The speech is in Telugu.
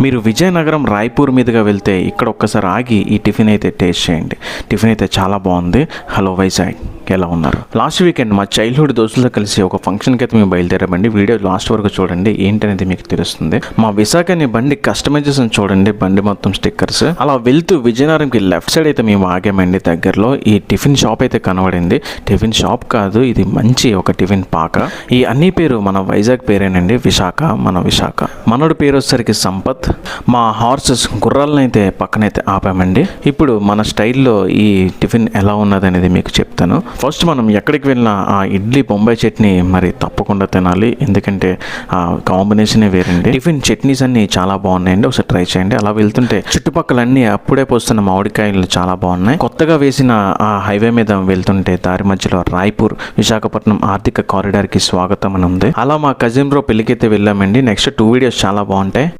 మీరు విజయనగరం రాయ్పూర్ మీదుగా వెళ్తే ఇక్కడ ఒక్కసారి ఆగి ఈ టిఫిన్ అయితే టేస్ట్ చేయండి. టిఫిన్ అయితే చాలా బాగుంది. హలో వైజాగ్ ఎలా ఉన్నారు? లాస్ట్ వీకెండ్ మా చైల్డ్హుడ్ దోస్తులతో కలిసి ఒక ఫంక్షన్కి అయితే మేము బయలుదేరామండి. వీడియో లాస్ట్ వరకు చూడండి. ఏంటనేది మీకు తెలుస్తుంది. మా విశాఖని బండి కస్టమైజేషన్ చూడండి. బండి మొత్తం స్టిక్కర్స్. అలా వెళ్తూ విజయనగరంకి లెఫ్ట్ సైడ్ అయితే మేము ఆగామండి దగ్గరలో. ఈ టిఫిన్ షాప్ అయితే కనబడింది. టిఫిన్ షాప్ కాదు ఇది మంచి ఒక టిఫిన్ పాక. ఈ అన్ని పేరు మన వైజాగ్ పేరేనండి. విశాఖ మన విశాఖ. మనోడి పేరు వచ్చేసరికి సంపత్. మా హార్సెస్ గుర్రాలనైతే అయితే పక్కనైతే ఆపామండి. ఇప్పుడు మన స్టైల్లో ఈ టిఫిన్ ఎలా ఉన్నది అనేది మీకు చెప్తాను. ఫస్ట్ మనం ఎక్కడికి వెళ్ళినా ఆ ఇడ్లీ బొంబాయి చట్నీ మరి తప్పకుండా తినాలి. ఎందుకంటే ఆ కాంబినేషనే వేరండి. టిఫిన్ చట్నీస్ అన్ని చాలా బాగున్నాయండి. ఒకసారి ట్రై చేయండి. అలా వెళ్తుంటే చుట్టుపక్కలన్నీ అప్పుడే పోస్తున్న మామిడికాయలు చాలా బాగున్నాయి. కొత్తగా వేసిన ఆ హైవే మీద వెళ్తుంటే దారి మధ్యలో రాయ్పూర్ విశాఖపట్నం ఆర్థిక కారిడార్కి స్వాగతం అని ఉంది అలా మా కజిన్ బ్రో పెళ్ళికైతే వెళ్ళామండి. నెక్స్ట్ టూ వీడియోస్ చాలా బాగుంటాయి.